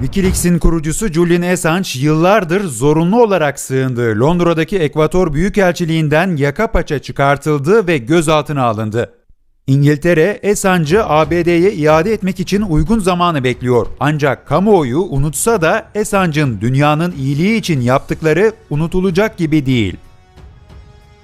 Wikileaks'in kurucusu Julian Assange yıllardır zorunlu olarak sığındığı Londra'daki Ekvator Büyükelçiliğinden yaka paça çıkartıldı ve gözaltına alındı. İngiltere, Assange'ı ABD'ye iade etmek için uygun zamanı bekliyor. Ancak kamuoyu unutsa da Assange'ın dünyanın iyiliği için yaptıkları unutulacak gibi değil.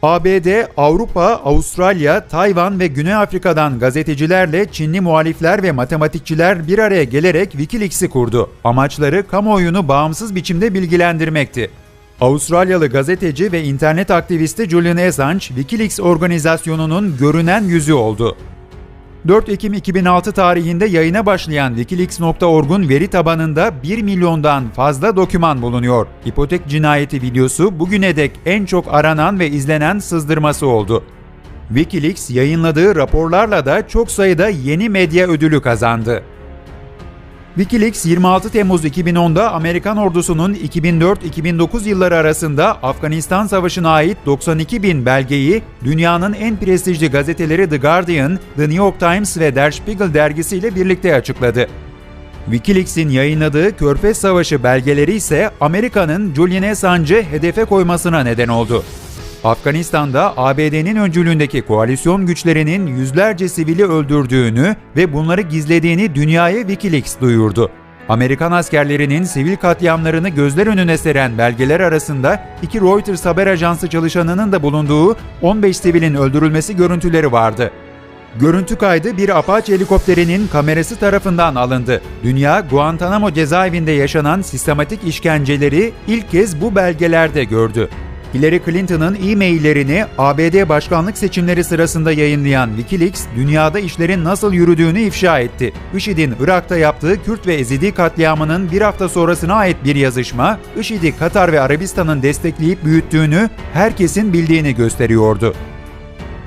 ABD, Avrupa, Avustralya, Tayvan ve Güney Afrika'dan gazetecilerle Çinli muhalifler ve matematikçiler bir araya gelerek Wikileaks'i kurdu. Amaçları kamuoyunu bağımsız biçimde bilgilendirmekti. Avustralyalı gazeteci ve internet aktivisti Julian Assange, Wikileaks organizasyonunun görünen yüzü oldu. 4 Ekim 2006 tarihinde yayına başlayan Wikileaks.org'un veri tabanında 1 milyondan fazla doküman bulunuyor. İpotek cinayeti videosu bugüne dek en çok aranan ve izlenen sızdırması oldu. Wikileaks yayınladığı raporlarla da çok sayıda yeni medya ödülü kazandı. Wikileaks 26 Temmuz 2010'da Amerikan ordusunun 2004-2009 yılları arasında Afganistan Savaşı'na ait 92 bin belgeyi dünyanın en prestijli gazeteleri The Guardian, The New York Times ve Der Spiegel dergisiyle birlikte açıkladı. Wikileaks'in yayınladığı Körfez Savaşı belgeleri ise Amerika'nın Julian Assange'ı hedefe koymasına neden oldu. Afganistan'da ABD'nin öncülüğündeki koalisyon güçlerinin yüzlerce sivili öldürdüğünü ve bunları gizlediğini dünyaya Wikileaks duyurdu. Amerikan askerlerinin sivil katliamlarını gözler önüne seren belgeler arasında iki Reuters haber ajansı çalışanının da bulunduğu 15 sivilin öldürülmesi görüntüleri vardı. Görüntü kaydı bir Apache helikopterinin kamerası tarafından alındı. Dünya, Guantanamo cezaevinde yaşanan sistematik işkenceleri ilk kez bu belgelerde gördü. Hillary Clinton'ın e-maillerini ABD başkanlık seçimleri sırasında yayınlayan Wikileaks, dünyada işlerin nasıl yürüdüğünü ifşa etti. IŞİD'in Irak'ta yaptığı Kürt ve Ezidi katliamının bir hafta sonrasına ait bir yazışma, IŞİD'i Katar ve Arabistan'ın destekleyip büyüttüğünü herkesin bildiğini gösteriyordu.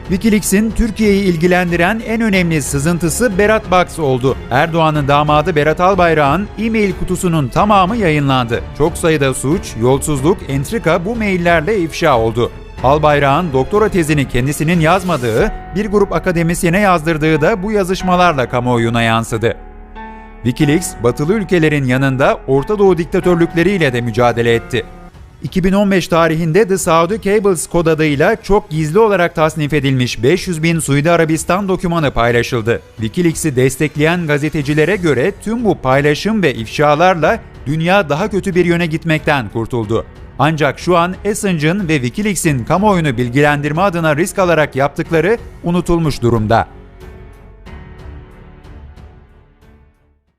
Wikileaks'in Türkiye'yi ilgilendiren en önemli sızıntısı Berat Box oldu. Erdoğan'ın damadı Berat Albayrak'ın e-mail kutusunun tamamı yayınlandı. Çok sayıda suç, yolsuzluk, entrika bu maillerle ifşa oldu. Albayrak'ın doktora tezini kendisinin yazmadığı, bir grup akademisyene yazdırdığı da bu yazışmalarla kamuoyuna yansıdı. Wikileaks, batılı ülkelerin yanında Orta Doğu diktatörlükleriyle de mücadele etti. 2015 tarihinde The Saudi Cables kod adıyla çok gizli olarak tasnif edilmiş 500 bin Suudi Arabistan dokümanı paylaşıldı. Wikileaks'i destekleyen gazetecilere göre tüm bu paylaşım ve ifşalarla dünya daha kötü bir yöne gitmekten kurtuldu. Ancak şu an Assange'ın ve Wikileaks'in kamuoyunu bilgilendirme adına risk alarak yaptıkları unutulmuş durumda.